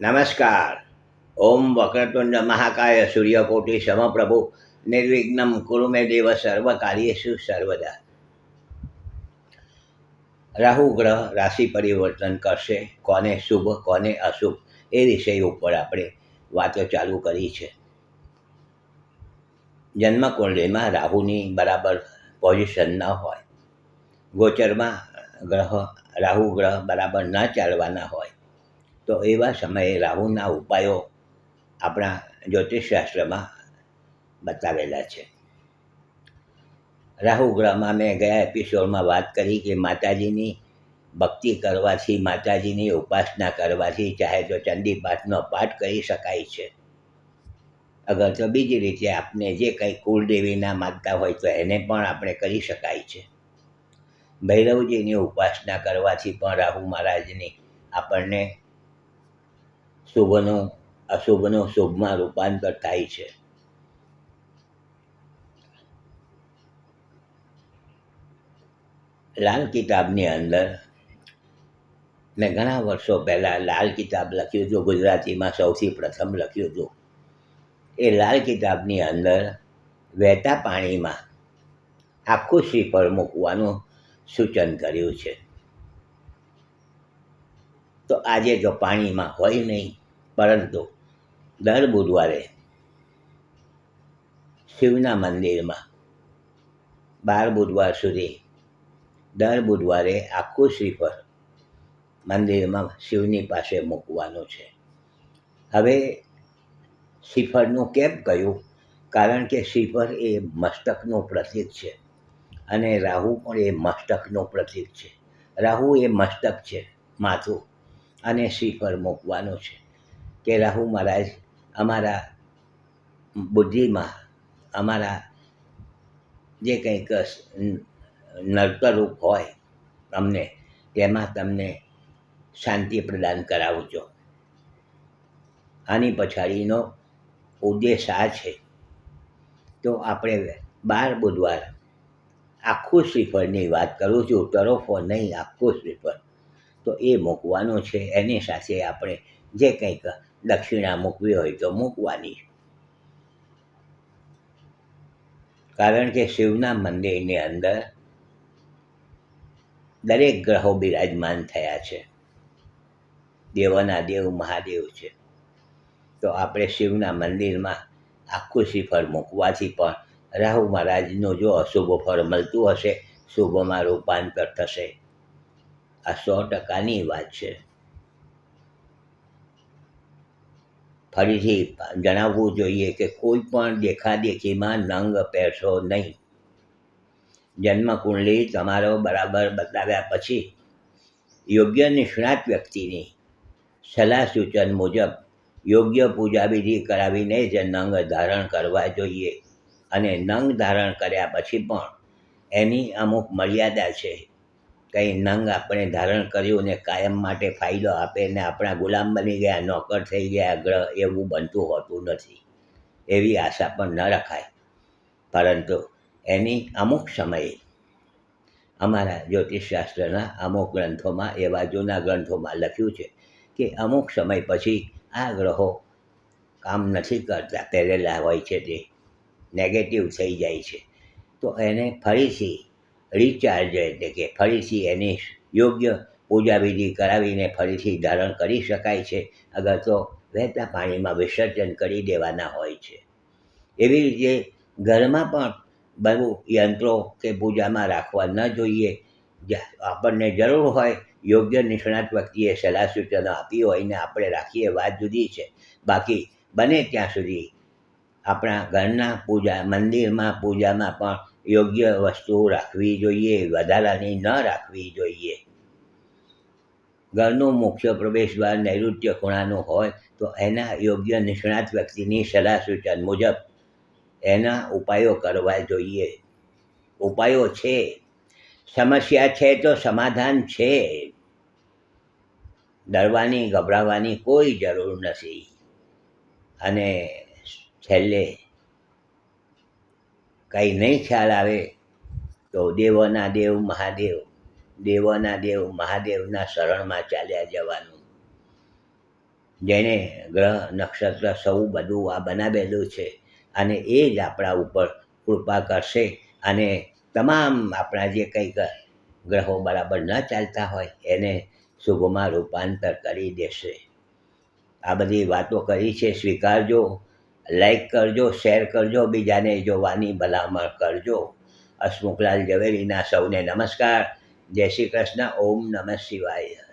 નમસ્કાર. ઓમ વક્રતુંડ મહાકાય સૂર્યકોટી સમપ્રભુ. નિર્વિઘ્નમ કુરુમે દેવ સર્વ કાર્યેશુ સર્વદા. રાહુ ગ્રહ રાશિ પરિવર્તન કરશે. કોને શુભ, કોને અશુભ એ વિષય ઉપર આપણે વાતો ચાલુ કરી છે. જન્મકુંડલીમાં રાહુની બરાબર પોઝિશન ન હોય. ગોચરમાં ગ્રહ, રાહુ ગ્રહ બરાબર ન ચાલવાના હોય. તો એવા સમયે રાહુના ઉપાયો આપણા જ્યોતિષશાસ્ત્રમાં બતાવેલા છે. રાહુ ગ્રહમાં મેં ગયા એપિસોડમાં વાત કરી કે માતાજીની ભક્તિ કરવાથી, માતાજીની ઉપાસના કરવાથી ચાહે તો ચંડી પાઠનો પાઠ કરી શકાય છે. અગર તો બીજી રીતે આપને જે કંઈ કુળદેવીના માનતા હોય તો એને પણ આપણે કરી શકાય છે. ભૈરવજીની ઉપાસના કરવાથી પણ રાહુ મહારાજની આપણને શુભનું અશુભનો શુભમાં રૂપાંતર થાય છે. લાલ કિતાબની અંદર મેં ઘણા વર્ષો પહેલાં લાલ કિતાબ લખ્યું હતું, ગુજરાતીમાં સૌથી પ્રથમ લખ્યું હતું. એ લાલ કિતાબની અંદર વહેતા પાણીમાં આખું શ્રીફળ મૂકવાનું સૂચન કર્યું છે. તો આજે જો પાણીમાં હોય નહીં પરંતુ દર બુધવારે શિવના મંદિરમાં બાર બુધવાર સુધી દર બુધવારે આખું શ્રીફળ મંદિરમાં શિવની પાસે મૂકવાનું છે. હવે શ્રીફળનું કેમ કહ્યું? કારણ કે શ્રીફળ એ મસ્તકનું પ્રતીક છે અને રાહુ પણ એ મસ્તકનું પ્રતીક છે. રાહુ એ મસ્તક છે માથું અને શ્રીફળ મૂકવાનું છે. કે રાહુ મહારાજ, અમારા બુદ્ધિમાં, અમારા જે કંઈક નર્તરૂપ હોય અમને, તેમાં તમને શાંતિ પ્રદાન કરાવજો. આની પછાડીનો ઉદ્દેશ આ છે. તો આપણે બાર બુધવાર આખું શ્રીફળની વાત કરું છું, તરફો નહીં, આખું શ્રીફળ. તો એ મૂકવાનું છે, એની સાથે આપણે જે કંઈક દક્ષિણા મૂકવી હોય તો મૂકવાની. કારણ કે શિવના મંદિરની અંદર દરેક ગ્રહો બિરાજમાન થયા છે. દેવોના દેવ, મહાદેવ છે. તો આપણે શિવના મંદિરમાં આખું શ્રીફળ મૂકવાથી પણ રાહુ મહારાજનું જો અશુભ ફળ મળતું હશે, શુભમાં રૂપાંતર થશે. આ સો ટકાની વાત છે. ફરીથી જણાવવું જોઈએ કે કોઈ પણ દેખાદેખીમાં નંગ પહેરશો નહીં. જન્મકુંડલી તમારો બરાબર બતાવ્યા પછી યોગ્ય નિષ્ણાત વ્યક્તિની સલાહ સૂચન મુજબ યોગ્ય પૂજા વિધિ કરાવીને જ નંગ ધારણ કરવા જોઈએ. અને નંગ ધારણ કર્યા પછી પણ એની અમુક મર્યાદા છે. કંઈ નંગ આપણે ધારણ કર્યું ને કાયમ માટે ફાયદો આપે ને આપણા ગુલામ બની ગયા, નોકર થઈ ગયા, ગ્રહ એવું બનતું હોતું નથી. એવી આશા પણ ન રખાય. પરંતુ એની અમુક સમયે અમારા જ્યોતિષશાસ્ત્રના અમુક ગ્રંથોમાં, એવા જૂના ગ્રંથોમાં લખ્યું છે કે અમુક સમય પછી આ ગ્રહો કામ નથી કરતા, પહેરેલા હોય છે તે નેગેટિવ થઈ જાય છે. તો એને ફરીથી રિચાર્જ એટલે કે ફરીથી એની યોગ્ય પૂજા વિધિ કરાવીને ફરીથી ધારણ કરી શકાય છે. અગર તો વહેતા પાણીમાં વિસર્જન કરી દેવાના હોય છે. એવી રીતે ઘરમાં પણ બહુ યંત્રો કે પૂજામાં રાખવા ન જોઈએ. આપણને જરૂર હોય યોગ્ય નિષ્ણાત વ્યક્તિએ સલાહ સૂચનો આપી હોય ને આપણે રાખીએ વાત જુદી છે. બાકી બને ત્યાં સુધી આપણા ઘરના પૂજા, મંદિરમાં પૂજામાં પણ યોગ્ય વસ્તુઓ રાખવી જોઈએ, વધારાની ન રાખવી જોઈએ. ઘરનું મુખ્ય પ્રવેશ દ્વાર નૈઋત્ય ખૂણાનું હોય, તો એના યોગ્ય નિષ્ણાત વ્યક્તિની સલાહ સૂચન મુજબ એના ઉપાયો કરવા જોઈએ. ઉપાયો છે, સમસ્યા છે તો સમાધાન છે. ડરવાની, ગભરાવાની કોઈ જરૂર નથી. અને છેલ્લે કંઈ નહીં ખ્યાલ આવે તો દેવોના દેવ, મહાદેવ, દેવોના દેવ, મહાદેવના શરણમાં ચાલ્યા જવાનું. જેણે ગ્રહ, નક્ષત્ર સૌ બધું આ બનાવેલું છે અને એ જ આપણા ઉપર કૃપા કરશે અને તમામ આપણા જે કંઈક ગ્રહો બરાબર ન ચાલતા હોય એને શુભમાં રૂપાંતર કરી દેશે. આ બધી વાતો કરી છે. સ્વીકારજો. લાઈક કરજો શેર કરજો, બીજાને જોવાની ભલામણ કરજો. હસમુખલાલ ઝવેરીના સૌને નમસ્કાર. જય શ્રી કૃષ્ણ. ઓમ નમઃ શિવાય.